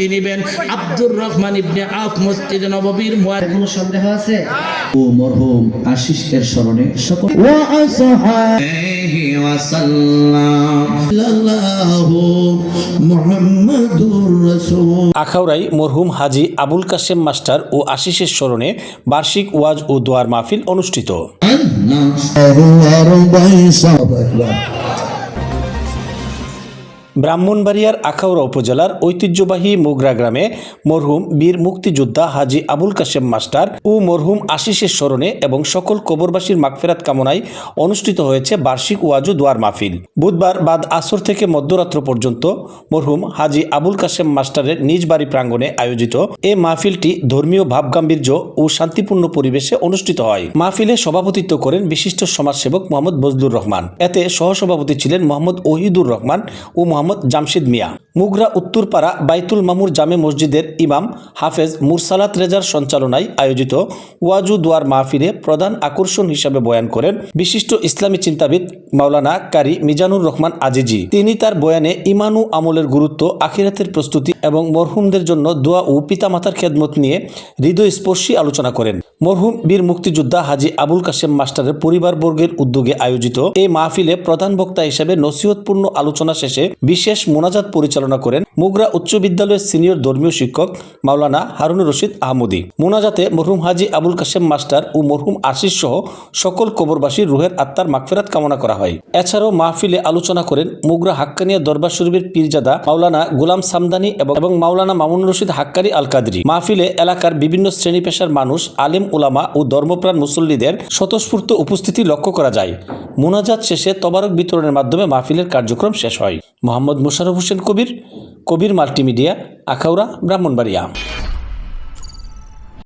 তিনি বেন আব্দুর রহমান ইবনে আফ মসজিদ নববীর মুয়াজ্জিন কোনো সন্দেহ আছে? ও মরহুম আশিস এর স্মরণে সকল আখাউড়াই মরহুম হাজি আবুল কাশেম মাস্টার ও আশিসের স্মরণে বার্ষিক ওয়াজ ও দোয়ার মাহফিল অনুষ্ঠিত। ব্রাহ্মণবাড়িয়ার আখাউড়া উপজেলার ঐতিহ্যবাহী মোগরা গ্রামে মরহুম বীর মুক্তিযোদ্ধা হাজি আবুল কাশেম মাস্টার ও মরহুম আশিসের স্মরণে এবং সকল কবরবাসীর মাগফেরাত কামনায় অনুষ্ঠিত হয়েছে বার্ষিক ওয়াজু দোয়ার মাহফিল। বুধবার বাদ আসর থেকে মধ্যরাত্র পর্যন্ত মরহুম হাজি আবুল কাশেম মাস্টারের নিজ বাড়ি প্রাঙ্গণে আয়োজিত এ মাহফিলটি ধর্মীয় ভাবগাম্ভীর্য ও শান্তিপূর্ণ পরিবেশে অনুষ্ঠিত হয়। মাহফিলে সভাপতিত্ব করেন বিশিষ্ট সমাজসেবক মোহাম্মদ বজলুর রহমান। এতে সহসভাপতি ছিলেন মোহাম্মদ ওহিদুর রহমান ও মোহাম্মদ জামশেদ মিয়া। মুগরা উত্তরপাড়া বাইতুল মামুর জামে মসজিদের ইমাম হাফেজ মুরসালাত রেজার সঞ্চালনায় আয়োজিত ওয়াজু দোয়ার মাহফিলে প্রধান আকর্ষণ হিসাবে বয়ান করেন বিশিষ্ট ইসলামী চিন্তাবিদ মাওলানা কারি মিজানুর রহমান আজিজি। তিনি তার বয়ানে ইমানু আমলের গুরুত্ব, আখিরাতের প্রস্তুতি এবং মরহুমদের জন্য দোয়া ও পিতামাতার খেদমত নিয়ে হৃদয়স্পর্শী আলোচনা করেন। মরহুম বীর মুক্তিযোদ্ধা হাজি আবুল কাশেম মাস্টারের পরিবারবর্গের উদ্যোগে আয়োজিত এই মাহফিলে প্রধান বক্তা হিসেবে নসিহতপূর্ণ আলোচনা শেষে বিশেষ মোনাজাত পরিচালনা করেন মুগরা উচ্চ বিদ্যালয়ের সিনিয়র ধর্মীয় শিক্ষক মাওলানা হারুনুর রশিদ আহমদি। মোনাজাতে মরহুম হাজি আবুল কাশেম মাস্টার ও মরহুম আশিস সহ সকল কবরবাসীর রুহের আত্মার মাগফেরাত কামনা করা হয়। এছাড়াও মাহফিলে আলোচনা করেন মুগরা হাক্কানিয়া দরবার শরীফের পীরজাদা মাওলানা গোলাম সামদানি এবং এবং মাওলানা মামুন রশিদ হাক্কারি আল কাদরি মাহফিলে এলাকার বিভিন্ন শ্রেণি পেশার মানুষ, আলেম, উলামা ও ধর্মপ্রাণ মুসল্লিদের স্বতঃস্ফূর্ত উপস্থিতি লক্ষ্য করা যায়। মোনাজাত শেষে তবারক বিতরণের মাধ্যমে মাহফিলের কার্যক্রম শেষ হয়। মোহাম্মদ মোশারফ হোসেন কবির কবির মাল্টিমিডিয়া, আখাউড়া, ব্রাহ্মণবাড়িয়া।